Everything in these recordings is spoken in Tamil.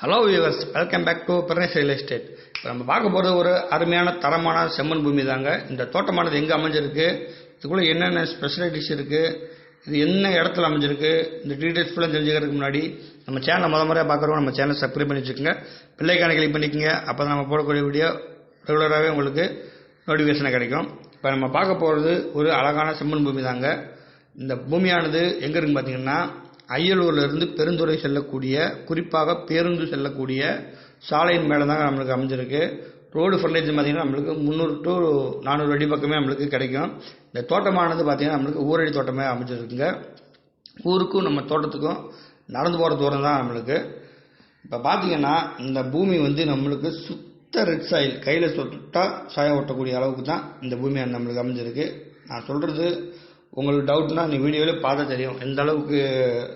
Hello viewers welcome back to Burnes real estate இப்போ நம்ம பார்க்க போகிறது ஒரு அருமையான தரமான செம்மண் பூமி தாங்க. இந்த தோட்டமானது எங்கே அமைஞ்சிருக்கு? இதுக்குள்ளே என்னென்ன ஸ்பெஷலிட்டிஸ் இருக்குது இது என்ன இடத்துல அமைஞ்சிருக்கு? இந்த டீட்டெயில்ஸ் ஃபுல்லாக தெரிஞ்சுக்கிறதுக்கு முன்னாடி நம்ம சேனலை முத முறையாக பார்க்குறோம் நம்ம சேனலை சப்ஸ்கிரைப் பண்ணி வச்சுக்கோங்க. பிள்ளைக்கான கிளிக் பண்ணிக்கோங்க. அப்போ தான் நம்ம போடக்கூடிய வீடியோ ரெகுலராகவே உங்களுக்கு நோட்டிஃபிகேஷனை கிடைக்கும். இப்போ நம்ம பார்க்க போகிறது ஒரு அழகான செம்மண் பூமி தாங்க. இந்த பூமியானது எங்கே இருக்குன்னு பார்த்தீங்கன்னா அய்யலூர்லேருந்து பெருந்துறை செல்லக்கூடிய குறிப்பாக பேருந்து செல்லக்கூடிய சாலையின் மேலே தாங்க நம்மளுக்கு அமைஞ்சிருக்கு. ரோடு ஃபர்னேஜ் பார்த்திங்கன்னா நம்மளுக்கு முந்நூறு டு நானூறு அடி பக்கமே நம்மளுக்கு கிடைக்கும். இந்த தோட்டமானது பார்த்திங்கன்னா நம்மளுக்கு ஊரடி தோட்டமே அமைஞ்சிருக்குங்க. ஊருக்கும் நம்ம தோட்டத்துக்கும் நடந்து போகிற தூரம் தான் நம்மளுக்கு. இப்போ பார்த்திங்கன்னா இந்த பூமி வந்து நம்மளுக்கு சுத்த ரெட் சாயில் கையில் சுட்டா சாயம் ஓட்டக்கூடிய அளவுக்கு தான் இந்த பூமி நம்மளுக்கு அமைஞ்சிருக்கு. நான் சொல்கிறது உங்களுக்கு டவுட்னா நீ வீடியோவில் பார்த்தா தெரியும். எந்த அளவுக்கு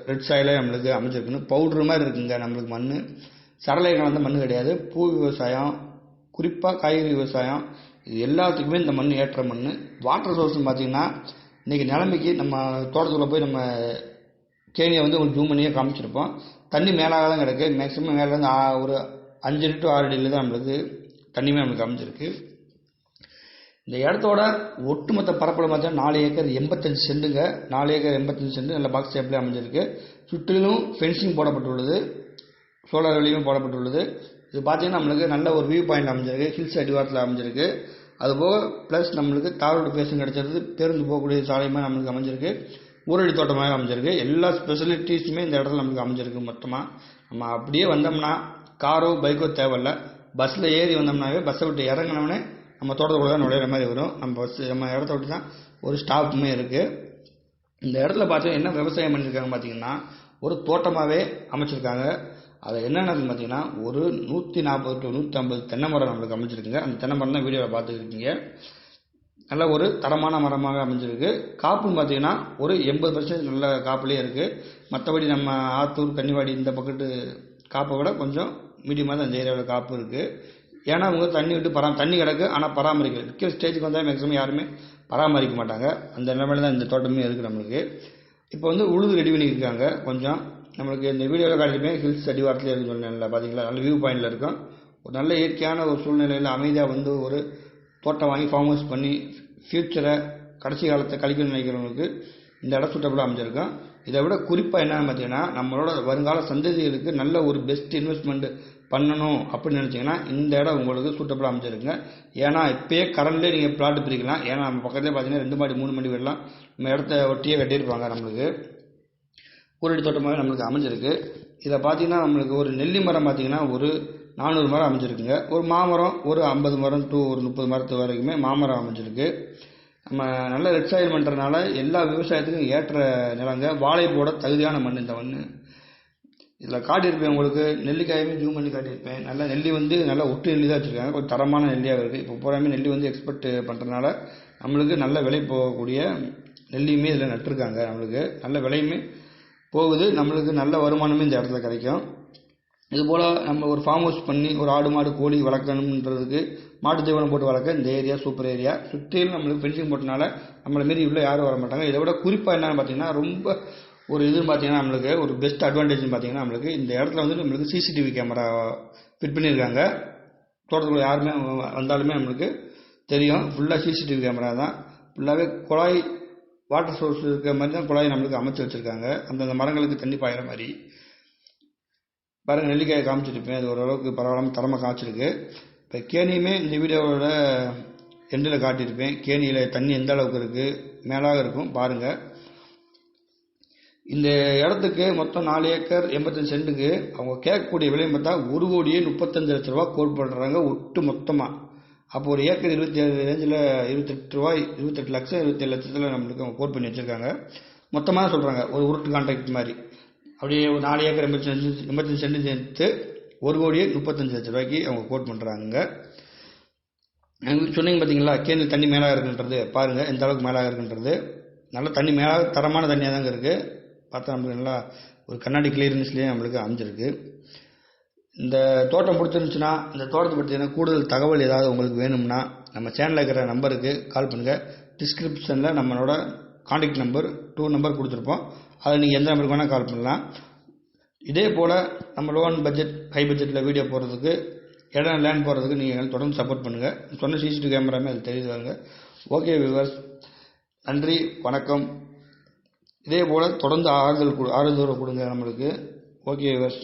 ரெட் சாயிலே நம்மளுக்கு அமைஞ்சிருக்குன்னு. பவுட்ரு மாதிரி இருக்குங்க நம்மளுக்கு மண் சரளை கலந்த மண் கிடையாது. பூ விவசாயம் குறிப்பாக காய்கறி விவசாயம் இது எல்லாத்துக்குமே இந்த மண் ஏற்ற மண் வாட்டர் சோர்ஸ்னு பார்த்தீங்கன்னா இன்றைக்கி நிலைமைக்கு நம்ம தோட்டத்துக்குள்ளே போய் நம்ம கேணியை வந்து உங்களுக்கு ஜூம் பண்ணியே காமிச்சிருப்போம். தண்ணி மேலாக தான் கிடக்கு. மேக்ஸிமம் மேலேருந்து ஒரு அஞ்சு டு ஆறு அடியில் தான் நம்மளுக்கு தண்ணியுமே நம்மளுக்கு அமைஞ்சிருக்கு. இந்த இடத்தோட ஒட்டுமொத்த பரப்பளவு பார்த்தா நாலு ஏக்கர் எண்பத்தஞ்சு சென்ட்டுங்க நாலு ஏக்கர் எண்பத்தஞ்சு சென்ட் நல்ல பாக்ஸ் ஷேப்லேயே அமைஞ்சிருக்கு. சுற்றிலும் ஃபென்சிங் போடப்பட்டுள்ளது. சோலார் வெளியும் போடப்பட்டுள்ளது. இது பார்த்தீங்கன்னா நம்மளுக்கு நல்ல ஒரு வியூ பாயிண்ட் அமைஞ்சிருக்கு. ஹில்ஸ் அடிவாரத்தில் அமைஞ்சிருக்கு. அதுபோக ப்ளஸ் நம்மளுக்கு தாரோடு பேசும் கிடச்சிருக்கு பேருந்து போகக்கூடிய சாலையுமே நம்மளுக்கு அமைஞ்சிருக்கு. ஊரடி தோட்டமாக அமைஞ்சிருக்கு. எல்லா ஸ்பெசிலிட்டிஸுமே இந்த இடத்துல நம்மளுக்கு அமைஞ்சிருக்கு மொத்தமாக நம்ம அப்படியே வந்தோம்னா காரோ பைக்கோ தேவையில்ல. பஸ்ஸில் ஏறி வந்தோம்னாவே பஸ்ஸை விட்டு இறங்கினோடனே நம்ம தோட்டத்துக்குள்ள தான் நுழையிற மாதிரி வரும். நம்ம நம்ம இடத்த விட்டு தான் ஒரு ஸ்டாப்புமே இருக்குது இந்த இடத்துல பார்த்து என்ன விவசாயம் பண்ணியிருக்காங்க பார்த்தீங்கன்னா ஒரு தோட்டமாகவே அமைச்சிருக்காங்க. அது என்னென்னு பார்த்தீங்கன்னா ஒரு நூற்றி நாற்பது டு நூற்றி ஐம்பது தென்னை மரம் நம்மளுக்கு அமைச்சிருக்குங்க. அந்த தென்னை மரம் தான் வீடியோவில் பார்த்துருக்கீங்க. நல்ல ஒரு தரமான மரமாக அமைஞ்சிருக்கு. காப்புன்னு பார்த்தீங்கன்னா ஒரு எண்பது பர்சன்ட் நல்ல காப்புலேயே இருக்குது மற்றபடி நம்ம ஆத்தூர் கன்னிவாடி இந்த பக்கத்து காப்பை விட கொஞ்சம் மீடியமாக தான் இந்த ஏரியாவில் காப்பு இருக்குது ஏன்னா அவங்க தண்ணி விட்டு பரா தண்ணி கிடக்கு ஆனால் பராமரிக்கல. விற்கிற ஸ்டேஜுக்கு வந்தால் மேக்ஸிமம் யாருமே பராமரிக்க மாட்டாங்க. அந்த நிலைமையில தான் இந்த தோட்டமே இருக்குது நம்மளுக்கு. இப்போ வந்து உழுது ரெடி பண்ணியிருக்காங்க. கொஞ்சம் நம்மளுக்கு இந்த வீடியோவில் காட்டிலுமே ஹில்ஸ் அடிவாரத்தில் இருக்குன்னு சொன்னேன்ல பார்த்தீங்களா நல்ல வியூ பாயிண்டில் இருக்கும். ஒரு நல்ல இயற்கையான ஒரு சூழ்நிலையில் அமைதியாக வந்து ஒரு தோட்டம் வாங்கி ஃபார்ம் ஹவுஸ் பண்ணி ஃப்யூச்சரை கடைசி காலத்தை கழிக்கணும்னு நினைக்கிறவங்களுக்கு இந்த இடம் சூட்டபுளாக அமைஞ்சிருக்கும். இதை விட குறிப்பாக என்னென்னு பார்த்தீங்கன்னா நம்மளோட வருங்கால சந்ததிகளுக்கு நல்ல ஒரு பெஸ்ட் இன்வெஸ்ட்மெண்ட் பண்ணணும் அப்படின்னு நினச்சிங்கன்னா இந்த இடம் உங்களுக்கு சூட்டபுளாக அமைஞ்சிருக்குங்க. ஏன்னா இப்போயே கரண்ட்லேயே நீங்கள் பிளாட் பிரிக்கலாம். ஏன்னா நம்ம பக்கத்துலேயே பார்த்தீங்கன்னா ரெண்டு மாடி மூணு மாடி வரலாம் நம்ம இடத்த ஒட்டியே கட்டியிருப்பாங்க நம்மளுக்கு. ஊரடி தோட்டமாகவே நம்மளுக்கு அமைஞ்சிருக்கு. இதை பார்த்தீங்கன்னா நம்மளுக்கு ஒரு நெல்லி மரம் பார்த்தீங்கன்னா ஒரு நானூறு மரம் அமைஞ்சிருக்குங்க. ஒரு மாமரம் ஒரு ஐம்பது மரம் டூ ஒரு முப்பது மரத்து வரைக்குமே மாமரம் அமைஞ்சிருக்கு. நம்ம நல்ல ரெட் சாயில் பண்ணுறதுனால எல்லா விவசாயத்துக்கும் ஏற்ற நிலங்க. வாழை போட தகுதியான மண் இந்த மண் இதில் காட்டியிருப்பேன் உங்களுக்கு. நெல்லிக்காயுமே ஜூம் பண்ணி காட்டியிருப்பேன். நல்லா நெல்லி வந்து நல்லா ஒட்டு நெல்லி தான் வச்சுருக்காங்க. கொஞ்சம் தரமான நெல்லியாக இருக்குது இப்போ பூராமே நெல்லி வந்து எக்ஸ்போர்ட் பண்ணுறதுனால நம்மளுக்கு நல்ல விலை போகக்கூடிய நெல்லியுமே இதில் நட்டிருக்காங்க நம்மளுக்கு. நல்ல விலையுமே போகுது. நம்மளுக்கு நல்ல வருமானமே இந்த இடத்துல கிடைக்கும். இதுபோல் நம்ம ஒரு ஃபார்ம் ஹவுஸ் பண்ணி ஒரு ஆடு மாடு கோழி வளர்க்கணுன்றதுக்கு மாட்டு தீவனம் போட்டு வளர்க்க இந்த ஏரியா சூப்பர் ஏரியா சுற்றிலும் நம்மளுக்கு ஃபென்சிங் போட்டனால நம்மளை மாரி இவ்வளோ யாரும் வர மாட்டாங்க. இதை விட குறிப்பாக என்னென்னு பார்த்தீங்கன்னா ரொம்ப ஒரு இதுன்னு பார்த்தீங்கன்னா நம்மளுக்கு ஒரு பெஸ்ட் அட்வான்டேஜ்னு பார்த்தீங்கன்னா நம்மளுக்கு இந்த இடத்துல வந்து நம்மளுக்கு சிசிடிவி கேமரா ஃபிட் பண்ணியிருக்காங்க. தோட்டத்தில் யாருமே வந்தாலுமே நம்மளுக்கு தெரியும். ஃபுல்லாக சிசிடிவி கேமரா தான். ஃபுல்லாகவே குழாய் வாட்டர் சோர்ஸ் இருக்கிற மாதிரி தான் குழாய் நம்மளுக்கு அமைச்சு வச்சுருக்காங்க. அந்தந்த மரங்களுக்கு தண்ணி பாயிற மாதிரி. பாருங்கள் நெல்லிக்காயை காமிச்சிருப்பேன். அது ஓரளவுக்கு பரவாயில்லாமல் தரமாக காய்ச்சிருக்கு இப்போ கேணியுமே இந்த வீடியோவோட எண்டில் காட்டியிருப்பேன். கேணியில் தண்ணி எந்த அளவுக்கு இருக்குது மேலாக இருக்கும் பாருங்கள் இந்த இடத்துக்கு மொத்தம் நாலு ஏக்கர் எண்பத்தஞ்சு சென்ட்டுக்கு அவங்க கேட்கக்கூடிய விலையை பார்த்தா ஒரு கோடியே முப்பத்தஞ்சு லட்ச ரூபா கோட் பண்ணுறாங்க ஒட்டு மொத்தமாக அப்போ ஒரு ஏக்கர் இருபத்தி ஏழு ரேஞ்சில் இருபத்தெட்டு ரூபாய் இருபத்தெட்டு லட்சம் இருபத்தேழு லட்சத்தில் நம்மளுக்கு அவங்க கோட் பண்ணி வச்சுருக்காங்க. மொத்தமாக சொல்கிறாங்க ஒரு உருட்டு கான்ட்ராக்ட் மாதிரி. அப்படியே ஒரு நாலு ஏக்கர் எண்பத்தஞ்சு எண்பத்தஞ்சு சென்ட் சேர்த்து ஒரு கோடியே முப்பத்தஞ்சு லட்ச ரூபாய்க்கு அவங்க கோட் பண்ணுறாங்க சொன்னீங்க பார்த்தீங்களா கேணில் தண்ணி மேலாக இருக்குன்றது பாருங்கள் எந்த அளவுக்கு மேலாக இருக்குன்றது. நல்ல தண்ணி மேலாக தரமான தண்ணியாக தாங்க இருக்குது பார்த்தா நம்மளுக்கு நல்லா ஒரு கண்ணாடி கிளியரன்ஸ்லேயே நம்மளுக்கு அமைஞ்சிருக்கு. இந்த தோட்டம் பிடிச்சிருந்துச்சுன்னா இந்த தோட்டத்தை பற்றின கூடுதல் தகவல் ஏதாவது உங்களுக்கு வேணும்னா நம்ம சேனலில் இருக்கிற நம்பருக்கு கால் பண்ணுங்கள் டிஸ்கிரிப்ஷனில் நம்மளோட காண்டாக்ட் நம்பர் டூ நம்பர் கொடுத்துருப்போம். அதில் நீங்கள் எந்த நம்பருக்கு வேணால் கால் பண்ணலாம். இதே போல் நம்ம லோன் பட்ஜெட் ஹை பட்ஜெட்டில் வீடியோ போடுறதுக்கு இடம் லேண்ட் போடுறதுக்கு நீங்கள் தொடர்ந்து சப்போர்ட் பண்ணுங்கள் சொன்ன சிசிடிவி கேமராமே அது தெரியுது வாங்க. ஓகே விவர்ஸ் நன்றி வணக்கம். இதே போல் தொடர்ந்து ஆறுதல் கொடு ஆறுதல் கொடுங்க நம்மளுக்கு. Okay viewers